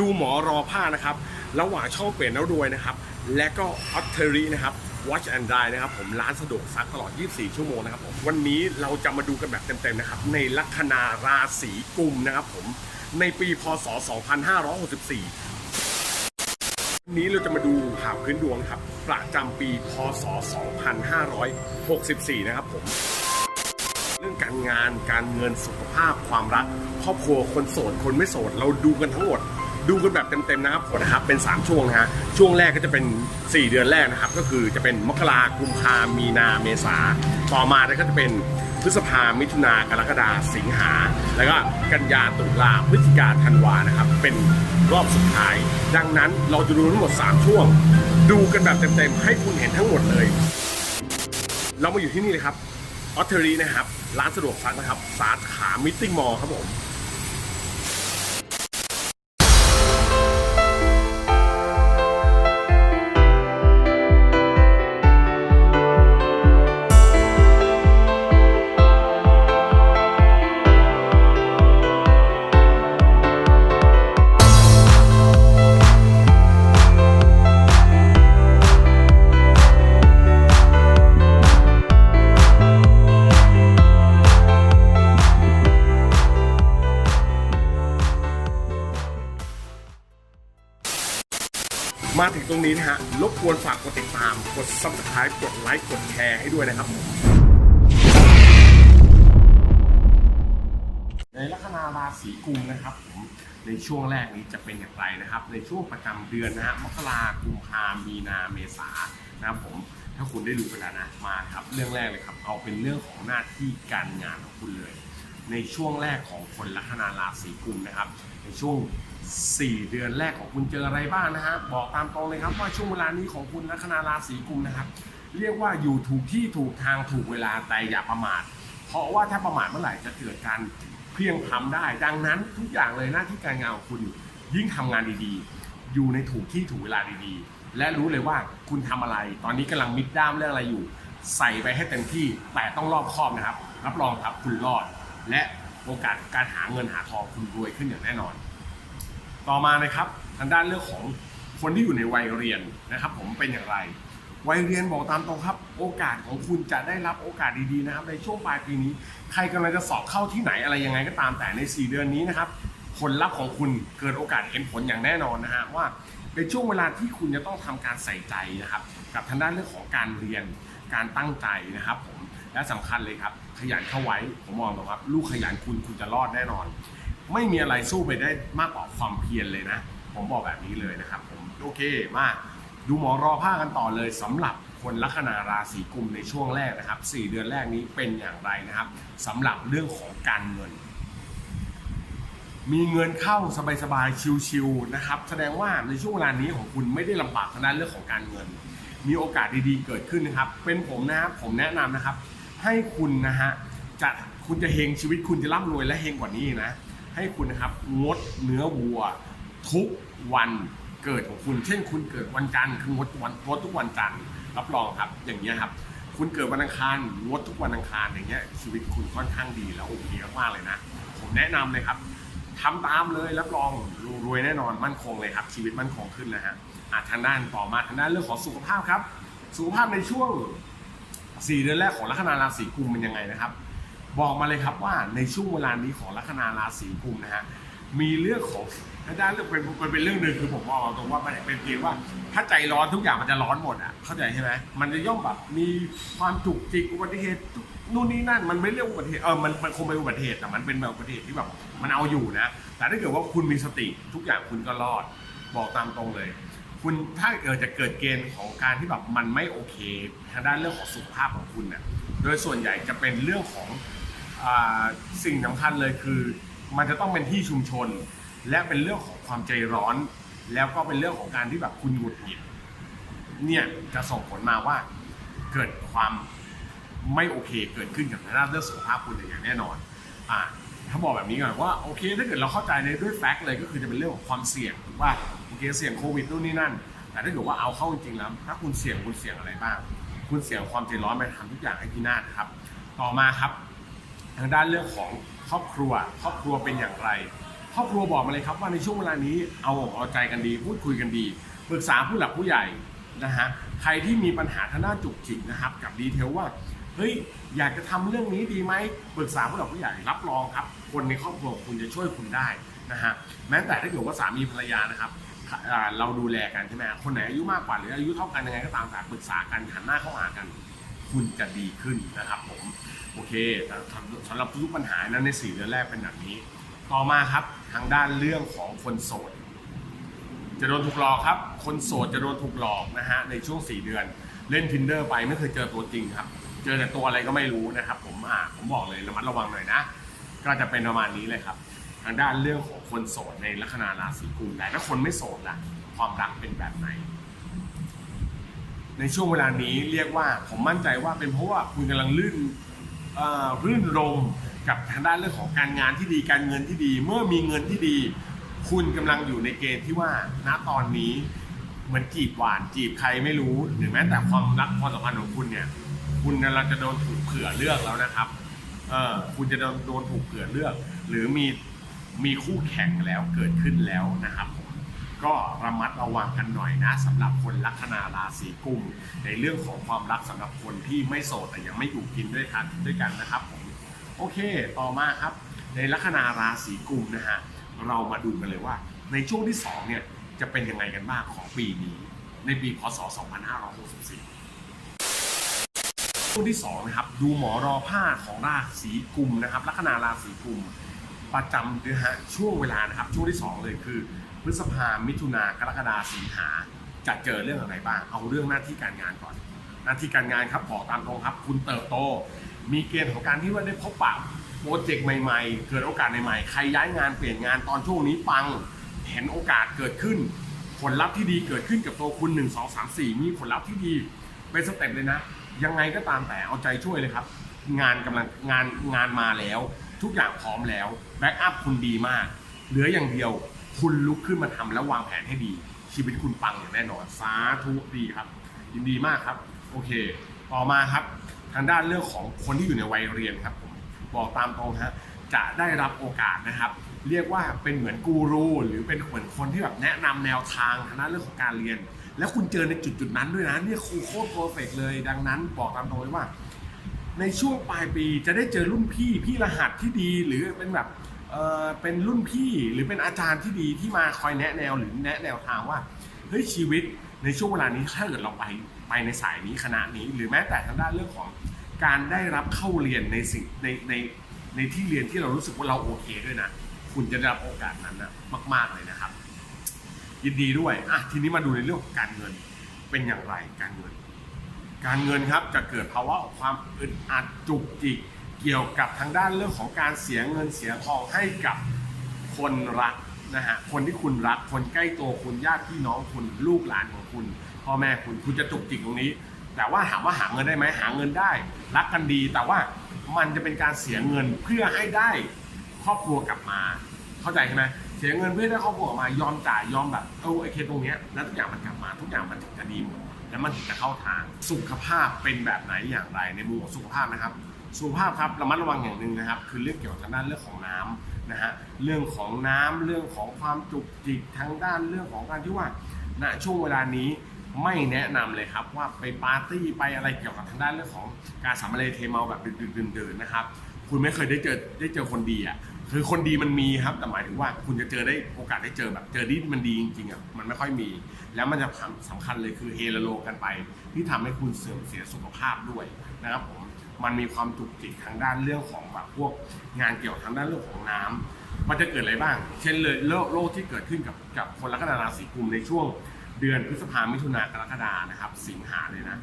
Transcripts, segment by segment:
ดูหมอรอผ้านะครับ ระหว่างช่องเปลี่ยนแล้วรวยนะครับ และก็ออตเทอรี่นะครับ Watch and Die นะครับผมร้านสะดวกซักตลอด 24 ชั่วโมงนะครับผมวันนี้เราจะมาดูกันแบบเต็มๆนะครับ ในลัคนาราศีกุมนะครับผมในปีพศ 2564วันนี้เราจะมาดูข่าวพื้นดวงครับ ประจำปี พศ 2564 นะครับผม เรื่องการงาน การเงิน สุขภาพ ความรัก ครอบครัว คนโสด คนไม่โสด เราดูกันทั้งหมด ดูกันแบบเต็มๆนะครับผมนะครับเป็น 3 ช่วงนะฮะช่วงแรกก็จะเป็น 4 เดือนแรกนะครับ ก็คือจะเป็นมกรากุมภามีนาเมษาต่อมาก็จะเป็นพฤษภามิถุนากรกฎาสิงหา แล้วก็กันยาตุลาพฤศจิกาธันวานะครับ เป็นรอบสุดท้าย ดังนั้นเราจะดูทั้งหมด 3 ช่วง ดูกันแบบเต็มๆ ให้คุณเห็นทั้งหมดเลย เรามาอยู่ที่นี่เลยครับออตเทอรี่นะครับ ร้านสะดวกซักนะครับ สาขามิทติ้งมอลครับผม นี้นะฮะรบกวนฝากกดติดตาม กด subscribe กดไลค์กดแชร์ให้ด้วยนะครับในลัคนาราศีกุมนะครับผมในช่วงแรกนี้จะเป็นอย่างไรนะครับ ในช่วงประจำเดือนนะฮะมกรากุมภามีนาเมษานะครับผมถ้าคุณได้ดูไปแล้วนะมาครับเรื่องแรกเลยครับ เอาเป็นเรื่องของหน้าที่การงานของคุณเลย ในช่วงแรกของคนลัคนาราศีกุมนะครับ ในช่วง 4 เดือนแรกของคุณเจออะไรบ้างนะฮะบอกตามตรงเลยครับว่าช่วงเวลานี้ของคุณลัคนาราศีกุมนะครับ เรียกว่าอยู่ถูกที่ถูกทางถูกเวลาแต่อย่าประมาท เพราะว่าถ้าประมาทเมื่อไหร่จะเกิดการเพียงพำได้ ดังนั้นทุกอย่างเลยหน้าที่การงานของคุณยิ่งทำงานดีๆ อยู่ในถูกที่ถูกเวลาดีๆ และรู้เลยว่าคุณทำอะไร ตอนนี้กำลังมิดด้ามเรื่องอะไรอยู่ ใส่ไปให้เต็มที่แต่ต้องรอบคอบนะครับ รับรองครับคุณรอด และโอกาสการหาเงินหาทองคุณรวยขึ้นอย่างแน่นอน ต่อมานะครับทางด้านเรื่องของคนที่อยู่ในวัยเรียนนะครับผมเป็นอย่างไร วัยเรียนบอกตามตรงครับ โอกาสของคุณจะได้รับโอกาสดีๆนะครับ ในช่วงปลายปีนี้ ใครกำลังจะสอบเข้าที่ไหนอะไรยังไงก็ตามแต่ใน 4 เดือนนี้นะครับผลลัพธ์ของคุณเกิดโอกาสเห็นผลอย่างแน่นอนนะฮะว่าเป็นช่วงเวลาที่คุณจะต้องทำการใส่ใจนะครับ กับทางด้านเรื่องของการเรียนการตั้งใจนะครับผมและสำคัญเลยครับ ขยันเข้าไว้ผมมองแบบว่าลูกขยันคุณคุณจะรอดแน่นอน ไม่มีอะไรสู้ไปได้มากกว่าความเพียรเลยนะ ผมบอกแบบนี้เลยนะครับ ผมโอเคมากดูหมอรอผ้ากันต่อเลยสำหรับคนลัคนาราศีกุมในช่วงแรกนะครับ 4 เดือนแรกนี้เป็นอย่างไรนะครับสำหรับเรื่องของการเงิน มีเงินเข้าสบายๆชิวๆนะครับ แสดงว่าในช่วงเวลานี้ของคุณไม่ได้ลำบากทางด้านเรื่องของการเงิน มีโอกาสดีๆเกิดขึ้นนะครับ เป็นผมนะครับผมแนะนำนะครับ ให้คุณนะฮะจะคุณจะเฮงชีวิตคุณจะร่ำรวยและเฮงกว่านี้นะ ให้คุณนะครับงดเนื้อวัว ทุกวันเกิดของคุณ เช่น คุณเกิดวันจันทร์คืองดวันงดทุกวันจันทร์รับรองครับ อย่างเงี้ครับคุณเกิดวันอังคารงดทุกวันอังคารอย่างเงี้ยชีวิตคุณค่อนข้างดีแล้วโอเคมากเลยนะ ผมแนะนำเลยครับทำตามเลยรับรองรวยแน่นอนมั่นคงเลยครับ ชีวิตมั่นคงขึ้นนะฮะอะทางด้านต่อมาทางด้านเรื่องของสุขภาพครับ สุขภาพในช่วง 4 เดือนแรกของลัคนาราศีกุมเป็นยังไงนะครับ บอกมาเลยครับว่าในช่วงเวลานี้ของลัคนาราศีกุมนะฮะมีเรื่องของทางด้านเรื่องเป็นมันเป็นเรื่องหนึ่งคือผมบอกตรงว่ามันเป็นเพียงว่าถ้าใจร้อนทุกอย่างมันจะร้อนหมดอะเข้าใจใช่ไหมมันจะย่อมแบบมีความจุกจิกอุบัติเหตุนู่นนี่นั่นมันไม่เรียกอุบัติเหตุเออมันมันคงเป็นอุบัติเหตุแต่มันเป็นแบบอุบัติเหตุที่แบบมันเอาอยู่นะ แต่ถ้าเกิดว่าคุณมีสติทุกอย่างคุณก็รอด บอกตามตรงเลย คุณถ้าเกิดจะเกิดเกณฑ์ของการที่แบบมันไม่โอเคทางด้านเรื่องของสุขภาพของคุณเนี่ยโดยส่วนใหญ่จะเป็นเรื่องของ สิ่งสำคัญเลยคือ มันจะต้องเป็นที่ชุมชน และเป็นเรื่องของความใจร้อน แล้วก็เป็นเรื่องของการที่แบบคุณหงุดหงิดเนี่ยจะส่งผลมาว่าเกิดความไม่โอเคเกิดขึ้นกับทางด้านเรื่องสุขภาพคุณอย่างแน่นอนอ่าถ้าบอกแบบนี้ก่อนว่าโอเคถ้าเกิดเราเข้าใจในด้วยแฟกต์เลยก็คือจะเป็นเรื่องของความเสี่ยงว่าโอเคเสี่ยงโควิดนู่นนี่นั่น แต่ถ้าเกิดว่าเอาเข้าจริงๆแล้วถ้าคุณเสี่ยงคุณเสี่ยงอะไรบ้าง คุณเสี่ยงความใจร้อนไปทำทุกอย่างให้พินาศครับ ต่อมาครับ ทางด้านเรื่องของครอบครัว ครอบครัวเป็นอย่างไร ครอบครัวบอกมาเลยครับว่าในช่วงเวลานี้เอาอกเอาใจกันดีพูดคุยกันดีปรึกษาผู้หลักผู้ใหญ่นะฮะใครที่มีปัญหาทางด้านจุกจิกนะครับกับดีเทลว่าเฮ้ยอยากจะทำเรื่องนี้ดีไหมปรึกษาผู้หลักผู้ใหญ่รับรองครับ คนในครอบครัวคุณจะช่วยคุณได้นะฮะแม้แต่ถ้าเกิดว่าสามีภรรยานะครับเราดูแลกันใช่ไหมคนไหนอายุมากกว่าหรืออายุเท่ากันยังไงก็ตามแต่ปรึกษากันหันหน้าเข้าหากัน คุณจะดีขึ้นนะครับผมโอเคแต่สำหรับทุกปัญหานั้นในสี่เดือนแรกเป็นแบบนี้ ต่อมาครับทางด้านเรื่องของคนโสด จะโดนถูกหลอกครับ คนโสดจะโดนถูกหลอกนะฮะในช่วง 4 เดือน เล่น tinder ไปไม่เคยเจอตัวจริงครับ เจอแต่ตัวอะไรก็ไม่รู้นะครับ ผมอ่าผมบอกเลยระมัดระวังหน่อยนะ ก็จะเป็นประมาณนี้เลยครับ ทางด้านเรื่องของคนโสดในลัคนาราศีกุมแต่ถ้าคนไม่โสดล่ะความรักเป็นแบบไหน ในช่วงเวลานี้เรียกว่าผมมั่นใจว่าเป็นเพราะว่าคุณกำลังลื่นรื่นรมกับทางด้านเรื่องของการงานที่ดีการเงินที่ดี เมื่อมีเงินที่ดี คุณกำลังอยู่ในเกณฑ์ที่ว่าณตอนนี้เหมือนจีบหวานจีบใครไม่รู้หรือแม้แต่ความรักความสัมพันธ์ของคุณเนี่ย คุณกำลังจะโดนถูกเผื่อเลือกแล้วนะครับเออคุณจะโดนโดนถูกเผื่อเลือก หรือมีมีคู่แข่งแล้วเกิดขึ้นแล้วนะครับผ ก็ระมัดระวังกันหน่อยนะสำหรับคนลัคนาราศีกุมในเรื่องของความรักสำหรับคนที่ไม่โสดแต่ยังไม่อยู่กินด้วยกันด้วยกันนะครับผมโอเค ต่อมาครับ ในลัคนาราศีกุมนะฮะเรามาดูกันเลยว่า ในช่วงที่สองเนี่ยจะเป็นยังไงกันบ้างของปีนี้ ในปีพศ 2564ช่วงที่สองนะครับดูหมอรอผ้าของราศีกุมนะครับลัคนาราศีกุมประจำนะฮะช่วงเวลานะครับช่วงที่สองเลยคือ พฤษภามิถุนากรกฎาสิงหาจะเจอเรื่องอะไรบ้าง เอาเรื่องหน้าที่การงานก่อน หน้าที่การงานครับบอกตามตรงครับ คุณเติบโต มีเกณฑ์ของการที่ว่าได้พบปะโปรเจกต์ใหม่ ๆ เกิดโอกาสใหม่ๆ ใครย้ายงานเปลี่ยนงานตอนช่วงนี้ปัง เห็นโอกาสเกิดขึ้น ผลลัพธ์ที่ดีเกิดขึ้นกับตัวคุณ1 2 3 4 มีผลลัพธ์ที่ดีเป็นสเต็ปเลยนะ ยังไงก็ตามแต่เอาใจช่วยเลยครับ งานกำลังงานงานมาแล้ว ทุกอย่างพร้อมแล้วแบ็กอัพคุณดีมาก เหลืออย่างเดียว คุณลุกขึ้นมาทำแล้ววางแผนให้ดี ชีวิตคุณปังอย่างแน่นอนสาธุดีครับ ยินดีมากครับ โอเค ต่อมาครับ ทางด้านเรื่องของคนที่อยู่ในวัยเรียนครับผมบอกตามตรงฮะจะได้รับโอกาสนะครับ เรียกว่าเป็นเหมือนกูรูหรือเป็นเหมือนคนที่แบบแนะนำแนวทางทางด้านเรื่องของการเรียน แล้วคุณเจอในจุดจุดนั้นด้วยนะเนี่ยครูโคตรเพอร์เฟกเลย ดังนั้นบอกตามตรงเลยว่า ในช่วงปลายปีจะได้เจอรุ่นพี่พี่รหัสที่ดีหรือเป็นแบบ เออเป็นรุ่นพี่หรือเป็นอาจารย์ที่ดีที่มาคอยแนะแนวหรือแนะแนวทางว่าเฮ้ยชีวิตในช่วงเวลานี้ถ้าเกิดเราไปไปในสายนี้คณะนี้ หรือแม้แต่ทางด้านเรื่องของการได้รับเข้าเรียนในสิ่งในในในที่เรียนที่เรารู้สึกว่าเราโอเคด้วยนะ คุณจะได้รับโอกาสนั้นนะมาก ๆเลยนะครับ ยินดีด้วยอะทีนี้มาดูในเรื่องของการเงินเป็นอย่างไรการเงิน การเงินครับจะเกิดภาวะของความอึดอัดจุกจิก เกี่ยวกับทางด้านเรื่องของการเสียเงินเสียทองให้กับคนรักนะฮะคนที่คุณรักคนใกล้ตัวคุณญาติพี่น้องคุณลูกหลานของคุณพ่อแม่คุณคุณจะจุกจิกตรงนี้ แต่ว่าถามว่าหาเงินได้ไหมหาเงินได้ รักกันดี แต่ว่ามันจะเป็นการเสียเงินเพื่อให้ได้ครอบครัวกลับมา เข้าใจใช่ไหมเสียเงินเพื่อให้ได้ครอบครัวกลับมายอมจ่ายยอมแบบเออไอเคตรงเนี้ยแล้วทุกอย่างมันกลับมาทุกอย่างมันถึงจะดีหมดแล้วมันถึงจะเข้าทางสุขภาพเป็นแบบไหนอย่างไรในมุมของสุขภาพนะครับ สุขภาพครับระมัดระวังอย่างหนึ่งนะครับ คือเรื่องเกี่ยวกับทางด้านเรื่องของน้ำนะฮะเรื่องของน้ำเรื่องของความจุกจิกทางด้านเรื่องของการที่ว่าณช่วงเวลานี้ไม่แนะนำเลยครับว่าไปปาร์ตี้ไปอะไรเกี่ยวกับทางด้านเรื่องของการสามเลเทเมาแบบดึกๆดื่นๆนะครับ คุณไม่เคยได้เจอได้เจอคนดีอะคือคนดีมันมีครับแต่หมายถึงว่าคุณจะเจอได้โอกาสได้เจอแบบเจอที่มันดีจริงๆอะมันไม่ค่อยมี แล้วมันจะสำคัญเลยคือเฮโลโลกันไป ที่ทำให้คุณเสื่อมเสียสุขภาพด้วยนะครับผม มันมีความจุกจิกทางด้านเรื่องของแบบพวกงานเกี่ยวทางด้านเรื่องของน้ำมันจะเกิดอะไรบ้าง เช่นเลยโรคที่เกิดขึ้นกับกับคนลัคนาราศีกุมในช่วงเดือนพฤษภามิถุนากรกฎานะครับ สิงหาเลยนะ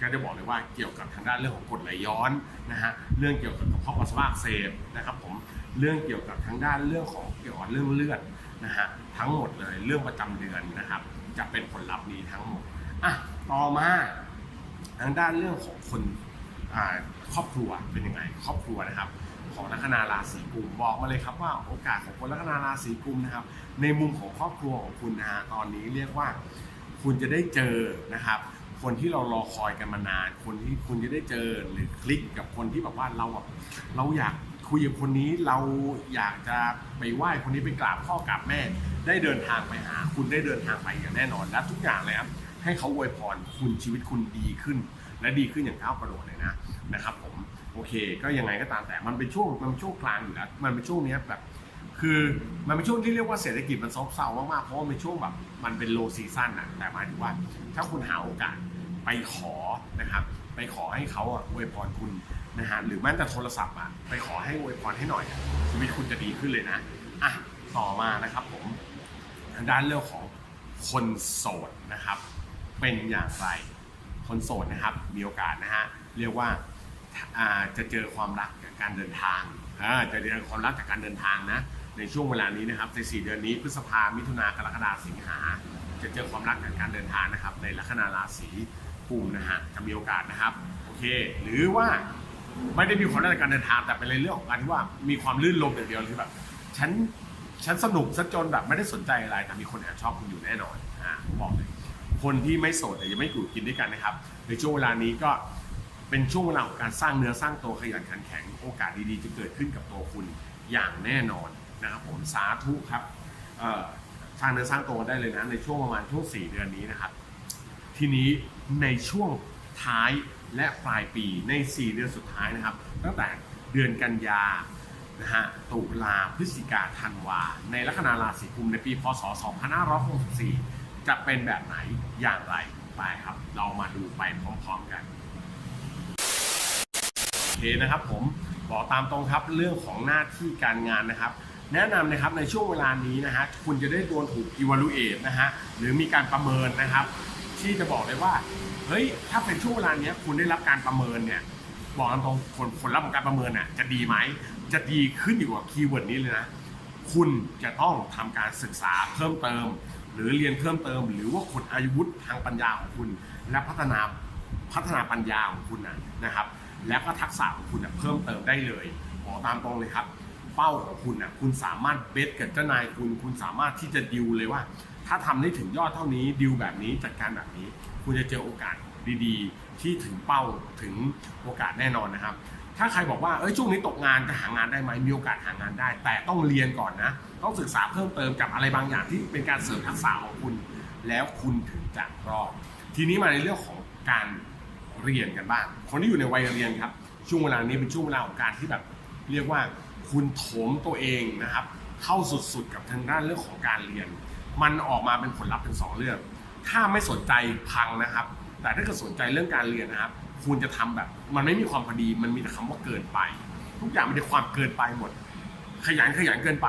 ก็จะบอกเลยว่าเกี่ยวกับทางด้านเรื่องของกรดไหลย้อนนะฮะเรื่องเกี่ยวกับกระเพาะปัสสาวะอักเสบนะครับผมเรื่องเกี่ยวกับทางด้านเรื่องของเกี่ยวกับเรื่องเลือดนะฮะทั้งหมดเลยเรื่องประจำเดือนนะครับ จะเป็นผลลัพธ์นี้ทั้งหมดอะต่อมาทางด้านเรื่องของคน ครอบครัวเป็นยังไงครอบครัวนะครับ ของลัคนาราศีกุมบอกมาเลยครับว่าโอกาสของคนลัคนาราศีกุมนะครับ ในมุมของครอบครัวของคุณนะฮะตอนนี้เรียกว่า คุณจะได้เจอนะครับ คนที่เรารอคอยกันมานาน คนที่คุณจะได้เจอหรือคลิกกับคนที่แบบว่าเราแบบเราอยากคุยกับคนนี้เราอยากจะไปไหว้คนนี้ไปกราบพ่อกราบแม่ ได้เดินทางไปหา คุณได้เดินทางไปอย่างแน่นอนและทุกอย่างเลยครับให้เขาอวยพรคุณชีวิตคุณดีขึ้น และดีขึ้นอย่างก้าวกระโดดเลยนะนะครับผมโอเค ก็ยังไงก็ตามแต่มันเป็นช่วงมันเป็นช่วงกลางอยู่แล้วมันเป็นช่วงนี้แบบคือมันเป็นช่วงที่เรียกว่าเศรษฐกิจมันซบเซามากๆเพราะว่าเป็นช่วงแบบมันเป็นโลซีซั่นนะแต่หมายถึงว่า ถ้าคุณหาโอกาสไปขอนะครับ ไปขอให้เขาอะอวยพรคุณนะฮะหรือแม้แต่โทรศัพท์อะไปขอให้อวยพรให้หน่อยชีวิตคุณจะดีขึ้นเลยนะอะต่อมานะครับผมทางด้านเรื่องของคนโสดนะครับ เป็นอย่างไร คนโสดนะครับ มีโอกาสนะฮะเรียกว่าจะเจอความรักจากการเดินทางาจะเจอความรักจากการเดินทางนะในช่วงเวลานี้นะครับใน4เดือนนี้พฤษภามิถุนากรกฎาสิงหาจะเจอความรักจากการเดินทางนะครับ ในลัคนาราศีกุมนะฮะจะมีโอกาสนะครับโอเค หรือว่าไม่ได้มีความรักจากการเดินทางแต่เป็นเรื่องของการที่ว่ามีความลื่นลมอย่างเดียวคือแบบฉันฉันสนุกซะจนแบบไม่ได้สนใจอะไรแต่มีคนแอบชอบคุณอยู่แน่นอนอ่าบอกเลย คนที่ไม่โสดแต่ยังไม่อยู่กินด้วยกันนะครับ ในช่วงเวลานี้ก็เป็นช่วงเวลาของการสร้างเนื้อสร้างตัวขยันขันแข็งโอกาสดีๆ จะเกิดขึ้นกับตัวคุณอย่างแน่นอนนะครับผมสาธุครับสร้างเนื้อสร้างตัวได้เลยนะในช่วงประมาณช่วง 4 เดือนนี้นะครับ ทีนี้ในช่วงท้ายและปลายปีใน 4 เดือนสุดท้ายนะครับ ตั้งแต่เดือนกันยานะฮะตุลาพฤศจิกาธันวา ในลัคนาราศีกุมในปีพศ 2564 จะเป็นแบบไหนอย่างไรไปครับ เรามาดูไปพร้อมๆกันโอเคนะครับ ผมบอกตามตรงครับเรื่องของหน้าที่การงานนะครับ แนะนำนะครับในช่วงเวลานี้นะฮะคุณจะได้โดนถูก evaluate นะฮะหรือมีการประเมินนะครับ ที่จะบอกเลยว่าเฮ้ยถ้าเป็นช่วงเวลานี้คุณได้รับการประเมินเนี่ยบอกตามตรงผลผลลัพธ์ของการประเมินน่ะจะดีไหมจะดีขึ้นอยู่กับคีย์เวิร์ดนี้เลยนะ คุณจะต้องทำการศึกษาเพิ่มเติม หรือเรียนเพิ่มเติม หรือว่าขุดอายุวุธทางปัญญาของคุณ และพัฒนาพัฒนาปัญญาของคุณนะนะครับ แล้วก็ทักษะของคุณนะเพิ่มเติมได้เลยบอกตามตรงเลยครับ เป้าของคุณนะคุณสามารถเบสกับเจ้านายคุณ คุณสามารถที่จะดิวเลยว่า ถ้าทำได้ถึงยอดเท่านี้ดิวแบบนี้จัดการแบบนี้ คุณจะเจอโอกาสดีๆ ที่ถึงเป้าถึงโอกาสแน่นอนนะครับ ถ้าใครบอกว่าเอ้ยช่วงนี้ตกงานจะหางานได้ไหมมีโอกาสหางานได้ แต่ต้องเรียนก่อนนะ ต้องศึกษาเพิ่มเติมกับอะไรบางอย่างที่เป็นการเสริมทักษะของคุณ แล้วคุณถึงจะรอด ทีนี้มาในเรื่องของการเรียนกันบ้าง คนที่อยู่ในวัยเรียนครับ ช่วงเวลานี้เป็นช่วงเวลาของการที่แบบ เรียกว่าคุณโถมตัวเองนะครับ เข้าสุดๆกับทางด้านเรื่องของการเรียน มันออกมาเป็นผลลัพธ์เป็นสองเรื่อง ถ้าไม่สนใจพังนะครับ แต่ถ้าเกิดสนใจเรื่องการเรียนนะครับ คุณจะทำแบบ มันไม่มีความพอดี มันมีแต่คำว่าเกินไป ทุกอย่างมันเป็นความเกินไปหมด ขยันขยันเกินไป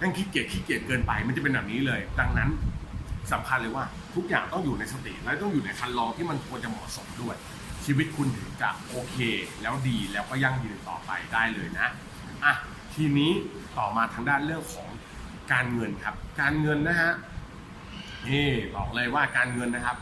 นั่งขี้เกียจขี้เกียจเกินไป มันจะเป็นแบบนี้เลย ดังนั้นสำคัญเลยว่าทุกอย่างต้องอยู่ในสติและต้องอยู่ในคันลองที่มันควรจะเหมาะสมด้วย ชีวิตคุณถึงจะโอเค แล้วดีแล้วก็ยั่งยืนต่อไปได้เลยนะอะทีนี้ต่อมาทางด้านเรื่องของการเงินครับ การเงินนะฮะนี่บอกเลยว่าการเงินนะครับ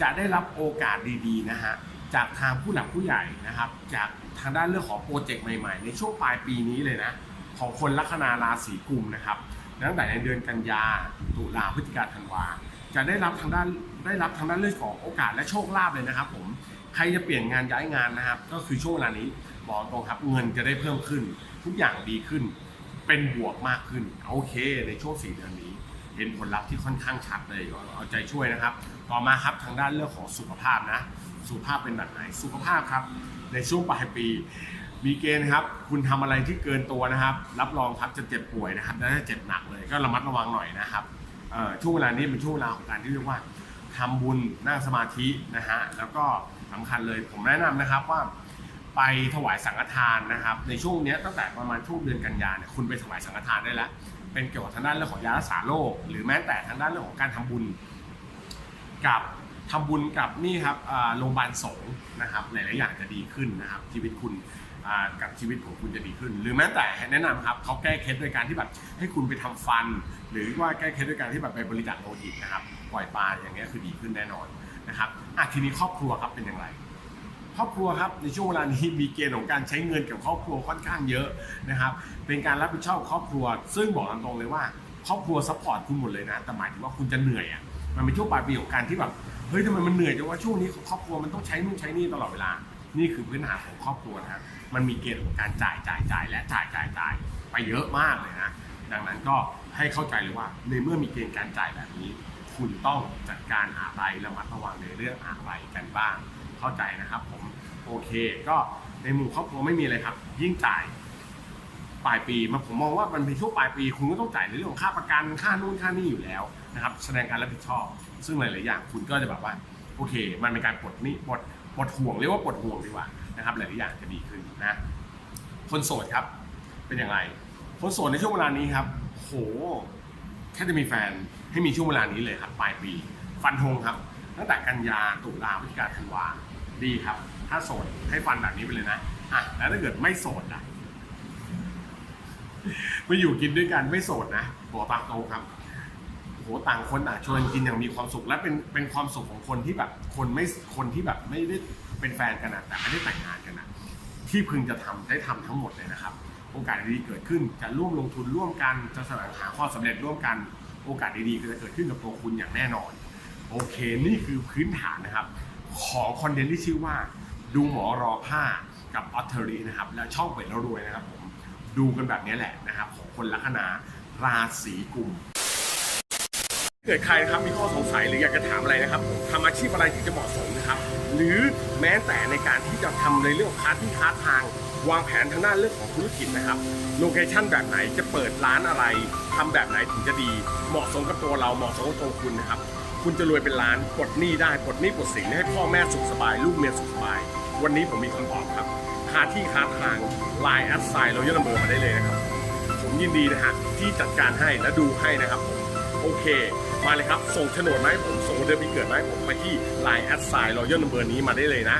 จะได้รับโอกาสดีๆนะฮะจากทางผู้หลักผู้ใหญ่นะครับ จากทางด้านเรื่องของโปรเจกต์ใหม่ ๆ ในช่วงปลายปีนี้เลยนะ ของคนลัคนาราศีกุมนะครับตั้งแต่ในเดือนกันยาตุลาพฤศจิกาธันวาจะได้รับทางด้านได้รับทางด้านเรื่องของโอกาสและโชคลาภเลยนะครับ ผมใครจะเปลี่ยนงานย้ายงานนะครับ ก็คือช่วงเวลานี้บอกตรงครับเงินจะได้เพิ่มขึ้น ทุกอย่างดีขึ้น เป็นบวกมากขึ้นโอเค ในช่วงสี่เดือนนี้เห็นผลลัพธ์ที่ค่อนข้างชัดเลยเอาใจช่วยนะครับ ต่อมาครับทางด้านเรื่องของสุขภาพนะ สุขภาพเป็นแบบไหนสุขภาพครับ ในช่วงปลายปี มีเกณฑ์ครับ คุณทำอะไรที่เกินตัวนะครับ รับรองครับจะเจ็บป่วยนะครับและจะเจ็บหนักเลยก็ระมัดระวังหน่อยนะครับช่วงเวลานี้เป็นช่วงเวลาของการที่เรียกว่าทำบุญนั่งสมาธินะฮะแล้วก็สำคัญเลยผมแนะนำนะครับว่า ไปถวายสังฆทานนะครับ ในช่วงนี้ตั้งแต่ประมาณช่วงเดือนกันยาเนี่ยคุณไปถวายสังฆทานได้แล้ว เป็นเกี่ยวกับทางด้านเรื่องของยารักษาโรคหรือแม้แต่ทางด้านเรื่องของการทำบุญ กับทำบุญกับนี่ครับโรงพยาบาลสงฆ์นะครับหลายๆอย่างจะดีขึ้นนะครับชีวิตคุณ กับชีวิตของคุณจะดีขึ้น หรือแม้แต่แนะนำครับเขาแก้เคล็ดโดยการที่แบบให้คุณไปทำฟัน หรือว่าแก้เคล็ดด้วยการที่แบบไปบริจาคโลหิตนะครับปล่อยปลาอย่างเงี้ยคือดีขึ้นแน่นอนนะครับอะทีนี้ครอบครัวครับเป็นอย่างไรครอบครัวครับในช่วงเวลานี้มีเกณฑ์ของการใช้เงินกับครอบครัวค่อนข้างเยอะนะครับเป็นการรับผิดชอบครอบครัว ซึ่งบอกตามตรงเลยว่า ครอบครัวซัพพอร์ตคุณหมดเลยนะแต่หมายถึงว่าคุณจะเหนื่อยอะมันเป็นช่วงปลายปีของการที่แบบเฮ้ยทำไมมันเหนื่อยจังว่าช่วงนี้ครอบครัวมันต้องใช้นู่นใช้นี่ตลอดเวลา นี่คือพื้นฐานของครอบครัวนะครับมันมีเกณฑ์ของการจ่ายจ่ายจ่ายและจ่ายจ่ายจ่ายไปเยอะมากเลยนะดังนั้นก็ให้เข้าใจเลยว่าในเมื่อมีเกณฑ์การจ่ายแบบนี้ คุณต้องจัดการอะไรระมัดระวังในเรื่องอะไรกันบ้าง เข้าใจนะครับผมโอเค ก็ในหมู่ครอบครัวไม่มีอะไรครับ ยิ่งจ่ายปลายปีมันผมมองว่ามันเป็นช่วงปลายปี คุณก็ต้องจ่ายในเรื่องของค่าประกันค่านู่นค่านี่อยู่แล้วนะครับ แสดงการรับผิดชอบ ซึ่งหลาย ๆ อย่างคุณก็จะแบบว่า โอเค มันเป็นการปลดหนี้ปลด ปลดห่วงเรียกว่าปลดห่วงดีกว่านะครับหลายอย่างจะดีขึ้นนะคนโสดครับ เป็นอย่างไร คนโสดในช่วงเวลานี้ครับ โหแค่จะมีแฟนให้มีช่วงเวลานี้เลยครับปลายปี ฟันธงครับ ตั้งแต่กันยาตุลาพฤศจิกาธันวาดีครับ ถ้าโสดให้ฟันแบบนี้ไปเลยนะอะแล้วถ้าเกิดไม่โสดอะมาอยู่กินด้วยกันไม่โสดนะบอกตามตรงครับ ต่างคนต่างชวนกินอย่างมีความสุขและเป็นเป็นความสุขของคนที่แบบคนไม่คนที่แบบไม่ได้เป็นแฟนกันนะแต่ไม่ได้แต่งงานกันนะที่พึงจะทำได้ทำทั้งหมดเลยนะครับ โอกาสดีๆเกิดขึ้นจะร่วมลงทุนร่วมกันจะแสวงหาความสำเร็จร่วมกัน โอกาสดีๆก็จะเกิดขึ้นกับตัวคุณอย่างแน่นอน โอเคนี่คือพื้นฐานนะครับ ของคอนเทนต์ที่ชื่อว่า ดูหมอรอผ้ากับออ t เทอรีนะครับและช่องเป็ดแล้วรวยนะครับผมดูกันแบบนี้แหละนะครับของคนลัคนาราศีกุม เกิดใครนะครับมีข้อสงสัยหรืออยากจะถามอะไรนะครับทำอาชีพอะไรที่จะเหมาะสมนะครับ หรือแม้แต่ในการที่จะทำในเรื่องของค้าที่ค้าทาง วางแผนทางด้านเรื่องของธุรกิจนะครับโลเคชั่นแบบไหนจะเปิดร้านอะไรทำแบบไหนถึงจะดี เหมาะสมกับตัวเราเหมาะสมกับตัวคุณนะครับ คุณจะรวยเป็นล้านปลดหนี้ได้ปลดหนี้ปลดสินให้พ่อแม่สุขสบาย ลูกเมียสุขสบาย วันนี้ผมมีคำตอบครับค้าที่ค้าทางไลน์แอดไซน์เราเยอะลำเบอร์มาได้เลยนะครับ ผมยินดีนะฮะที่จัดการให้และดูให้นะครับผมโอเค มาเลยครับ ส่งโฉนดไหมผมส่งเดือนปีเกิดไหมผมไปที่ Line แอดไซน์รอยัลนัมเบอร์นี้มาได้เลยนะ